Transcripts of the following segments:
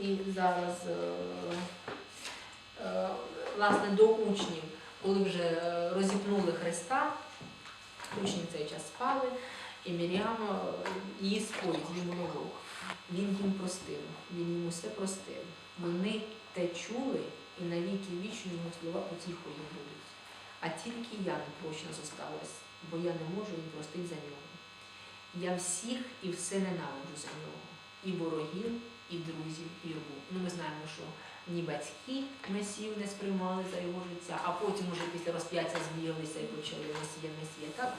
і зараз е, е, власне до учнів, коли вже е, розіпнули Христа, учні в цей час спали, і Мір'ям е, її сповідь, її монолог. Він їм простив, він їм усе простив. Вони те чули, і навіки вічні йому слова потіху їм будуть. А тільки я не прощена зосталась, бо я не можу їм простити за нього. Я всіх і все ненавиджу за нього, і ворогів, і друзів, рву. Ну, ми знаємо, що ні батьки Месію не сприймали за його життя, а потім уже після розп'яття збіглися і почали Месія, Месія. Так?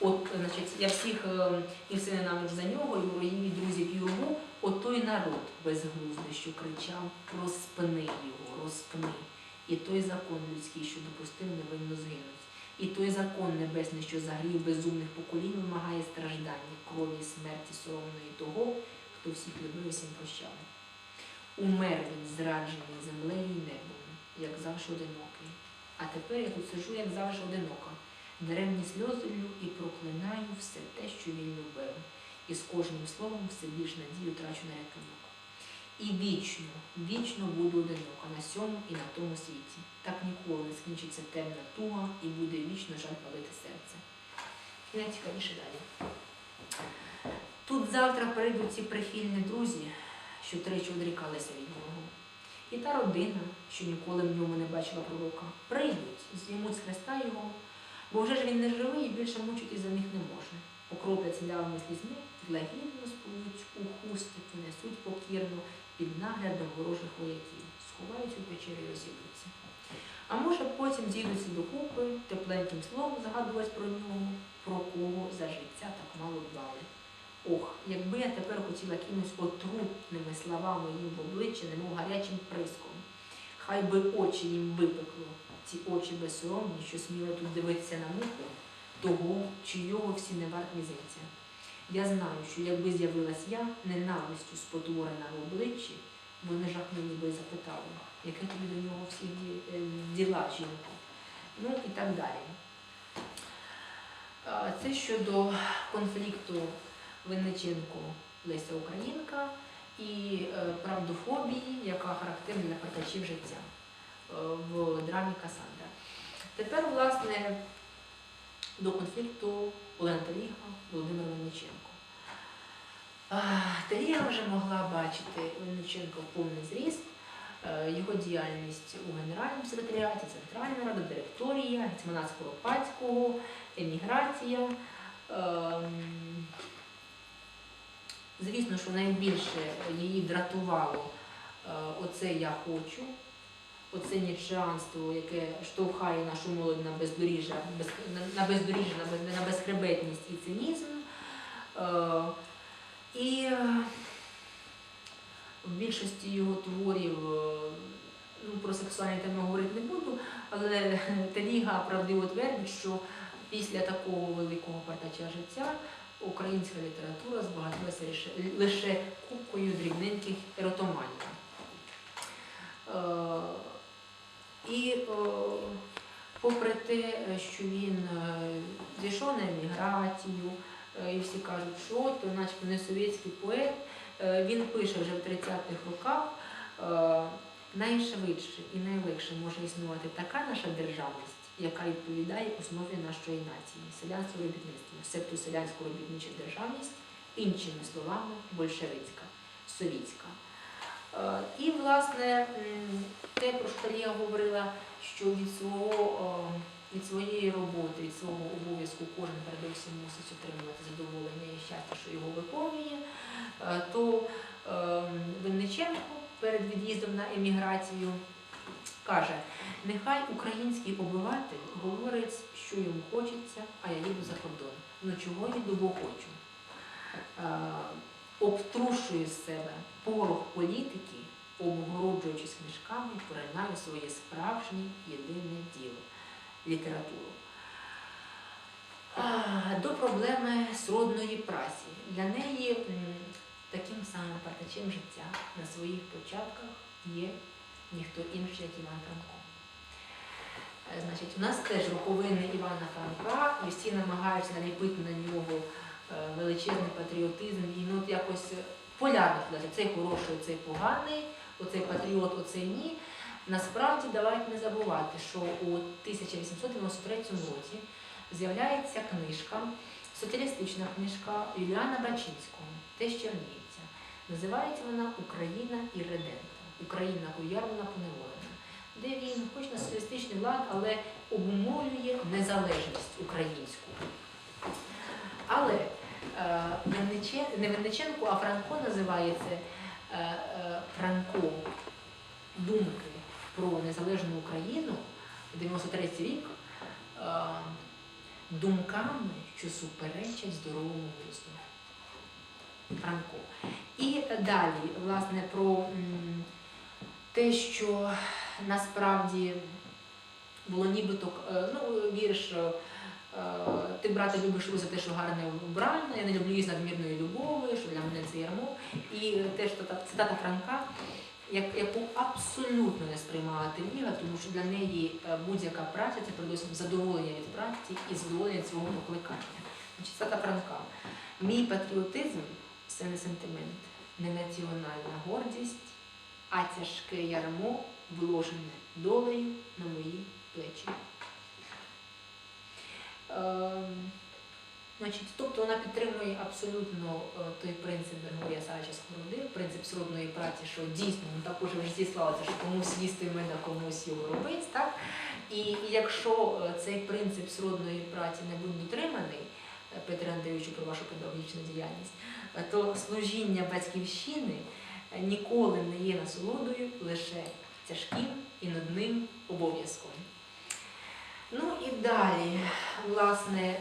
От, значить, я всіх е, і все ненавиджу за нього, і ворогів, і друзів, рву. От той народ безглуздий, що кричав, розпни його, розпни. І той закон людський, що допустив невинно згинуть. І той закон небесний, що загрів безумних поколінь, вимагає страждання, крові, смерті соромної того, хто всіх любив і всім прощав. Умер він зраджений землею і небом, як завжди одинокий. А тепер я тут сижу, як завжди одинока. Даремні сльози лю і проклинаю все те, що він любив. І з кожним словом все більш надію трачу на рятунок. І вічно, вічно буду одинока на сьому і на тому світі. Так ніколи не скінчиться темна туга і буде вічно жаль палити серце. І найцікавіше далі. Завтра прийдуть ці прихильні друзі, що тричі одрікалися від нього. І та родина, що ніколи в ньому не бачила пророка, прийдуть, знімуть з хреста його, бо вже ж він не живий і більше мучити за них не може. Окроплять слявими слізьми, лагідно споють у хусти, понесуть покірно під наглядом ворожих вояків, сховають у печері і. А може потім зійдуться докупи, тепленьким словом згадувати про нього, про кого за життя так мало дбали. Ох, якби я тепер хотіла кинуть отрутними словами їм в обличчя, немов гарячим приском. Хай би очі їм випекло, ці очі безсоромні, що сміло тут дивитися на муху, того, чийого всі не варт мізинця. Я знаю, що якби з'явилась я, ненавистю спотворена в обличчі, вони жахливі би запитали, яке тобі до нього всі е, діла, жінко. Ну і так далі. Це щодо конфлікту Винниченко Леся Українка і е, правдофобії, яка характерна для партачів життя е, в драмі Касандра. Тепер, власне, до конфлікту Олена Таліга, Володимир Винниченко. Таліга вже могла бачити Винниченка в повний зріст, е, його діяльність у Генеральному секретаріаті, Центральна рада, директорія, Гетьманат Скоропадського, еміграція. Звісно, що найбільше її дратувало е, оце я хочу, оце нічанство, яке штовхає нашу молодь на бездоріжжя, на, бездоріжжя, на, без, на безхребетність і цинізм. Е, і в більшості його творів, е, ну про сексуальні теми говорити не буду, але Теліга правдиво твердить, що після такого великого партача життя українська література збагатилася лише, купкою дрібненьких еротоманів. Е, і е, попри те, що він е, зійшов на еміграцію, і всі кажуть, що то начебто не совєтський поет, він пише вже в 30-х роках, найшвидше і найлегше може існувати така наша державність, яка відповідає основі нашої нації селянське робітництво, себто селянську робітничу державність, іншими словами, большевицька, совітська. Е, І, власне, те, про що Талія говорила, що від свого від своєї роботи, від свого обов'язку кожен передовсім мусить отримувати задоволення і щастя, що його виконує, е, то е, Винниченко перед від'їздом на еміграцію каже, нехай український обиватель говорить, що йому хочеться, а я їду за кордон. Ну чого я бо хочу. Е, обтрушую з себе порох політики, обгороджуючись книжками, поринаю своє справжнє єдине діло літературу. До проблеми сродної праці. Для неї таким самим партачем життя на своїх початках є ніхто інший, як Іван Франко. Е, Значить, у нас теж роковини Івана Франка, і всі намагаються наліпити на нього е, величезний патріотизм. І ну, якось полярних людей. Цей хороший, цей поганий, оцей патріот, оцей ні. Насправді давайте не забувати, що у 1893 році з'являється книжка, соціалістична книжка Юліана Бачинського, теж чернігівця. Називається вона Україна і редента. Україна уявлена поневолена, де він, хоч на соціалістичний лад, але обумовлює незалежність українську. Але е, не Винниченко, а Франко називає це е, е, думки про незалежну Україну 93 рік е, думками, що суперечать здоровому глузду. Франко. І далі, власне, про те, що насправді було нібито, е, ну, вірш, е, ти, брате, любиш за те, що гарне вбране, я не люблю її з надмірної любові, що для мене це ярмо. І теж цитата, Франка, яку абсолютно не сприймала Теліга, тому що для неї е, будь-яка праця це передусім задоволення від праці і задоволення свого покликання. Цитата Франка. Мій патріотизм це не сентимент, не національна гордість, а тяжке ярмо вложене долею на мої плечі. Ем, Значить, тобто вона підтримує абсолютно е, той принцип Григорія Савича Сковороди, принцип сродної праці, що дійсно також в житті що комусь їсти меда, комусь його робити. Так? І, і якщо е, цей принцип сродної праці не буде дотриманий, е, Петре Андрійовичу, про вашу педагогічну діяльність, то служіння батьківщини ніколи не є насолодою лише тяжким і нудним обов'язком. Ну і далі, власне,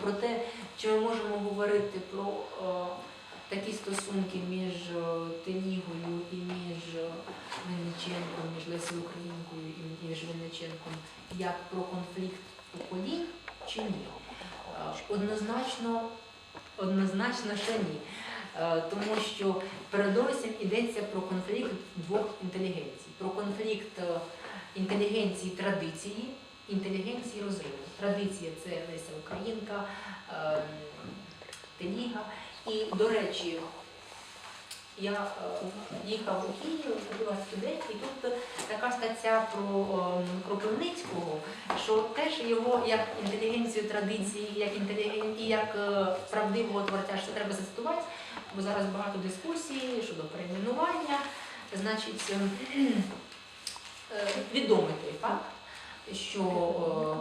про те, чи ми можемо говорити про е, такі стосунки між Телігою і між Винниченком, між Лесею Українкою і між Винниченком, як про конфлікт поколінь чи ні? Е, Однозначно, однозначно ще ні. Е, Тому що передовсім йдеться про конфлікт двох інтелігенцій, про конфлікт е, інтелігенції традиції, інтелігенції розриву. Традиція це Леся Українка, ем, Теліга. І, до речі, я е, їхав у Київ, ходила студент, і тут така стаття про ем, Кропивницького, що теж його як інтелігенцію традиції, як інтеліген... і як е, правдивого творця, що треба зацитувати, бо зараз багато дискусій щодо перейменування. Значить, ем, е, відомий той факт, що е,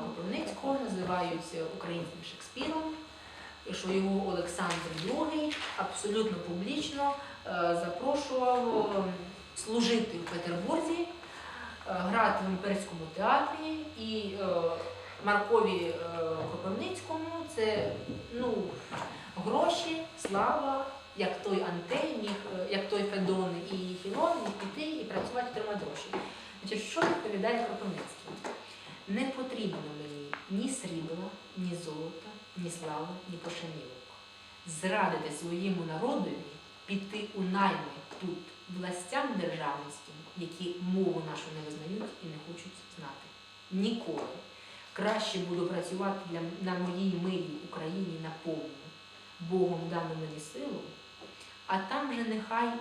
Кропивницького називають українським Шекспіром, і що його Олександр II абсолютно публічно запрошував е, служити в Петербурзі, грати в імперському театрі і е, Маркові е, Кропивницькому це ну, гроші, слава, як той Антей міг, е, як той Федон і Хілон міг піти і працювати отримати гроші. Значить, що відповідає Кропивницький? Не потрібно мені ні срібла, ні золота, ні слави, ні пошанівок. Зрадити своєму народові, піти у найми тут властям державницьким, які мову нашу не визнають і не хочуть знати. Ніколи. Краще буду працювати для, на моїй милій Україні наповну, Богом дану мені силу, а там же нехай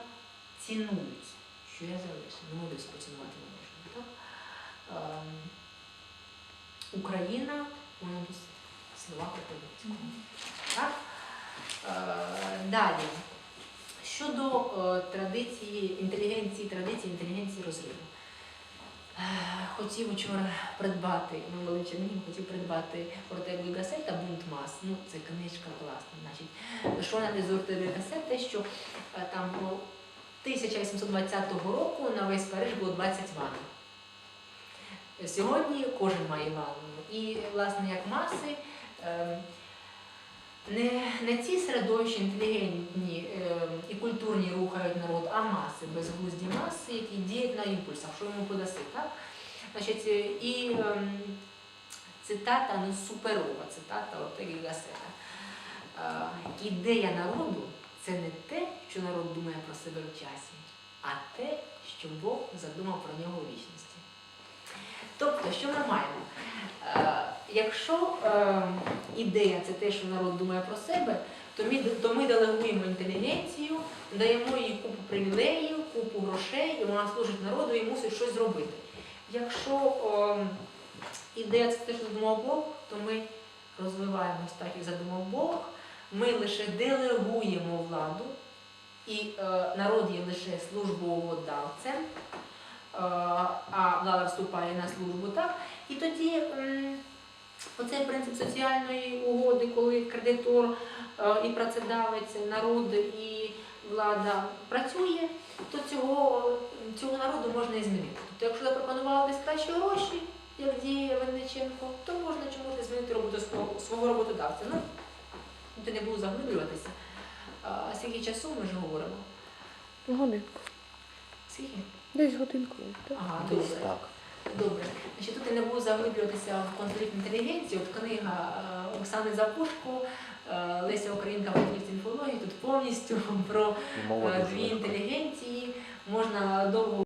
цінують, що я залишив. Ну, десь поцінувати не можна. Так? Ем, Україна, воно тут слова Кропивницького. Так? Е, Далі. Щодо е, традиції, інтелігенції, традиції, інтелігенції розриву. Е, Хотів вчора придбати, ми були в хотів придбати Ортегу і Гасета Бунт Мас. Ну, це книжка класна. Значить, що не з Ортегу і Гасет, те, що е, там ну, 1820 року на весь Париж було 20 ванн. Сьогодні кожен має ванну. І, власне, як маси, е, не, не ці середовища інтелігентні е, і культурні рухають народ, а маси, безглузді маси, які діють на імпульсах, що йому подаси. Так? Значить, е, і ем, цитата, ну суперова цитата Ортеги Гасета. Е, Ідея народу це не те, що народ думає про себе в часі, а те, що Бог задумав про нього у вічності. Тобто, що ми маємо? Е, якщо е, ідея це те, що народ думає про себе, то ми, то ми делегуємо інтелігенцію, даємо їй купу привілеїв, купу грошей, і вона служить народу і мусить щось зробити. Якщо ідея це те, що задумав Бог, то ми розвиваємось так, як задумав Бог. Ми лише делегуємо владу, і е, народ є лише службоводавцем, а влада вступає на службу, так? І тоді оцей принцип соціальної угоди, коли кредитор е, і працедавець, народ і влада працює, то цього, цього народу можна і змінити. Тобто, якщо запропонували десь кращі гроші, як діє Винниченко, то можна чомусь змінити роботу свого, свого роботодавця. Ну, ти не буду заглиблюватися. А скільки часу ми ж говоримо? Годинку. Скільки? Десь годинку. Так. Ага, Десь добре. так. Добре. Значить, тут я не буду заглиблюватися в конфлікт інтелігенції. От книга е, Оксани Запушко, е, Леся Українка в інфології, тут повністю про е, дві інтелігенції. Можна довго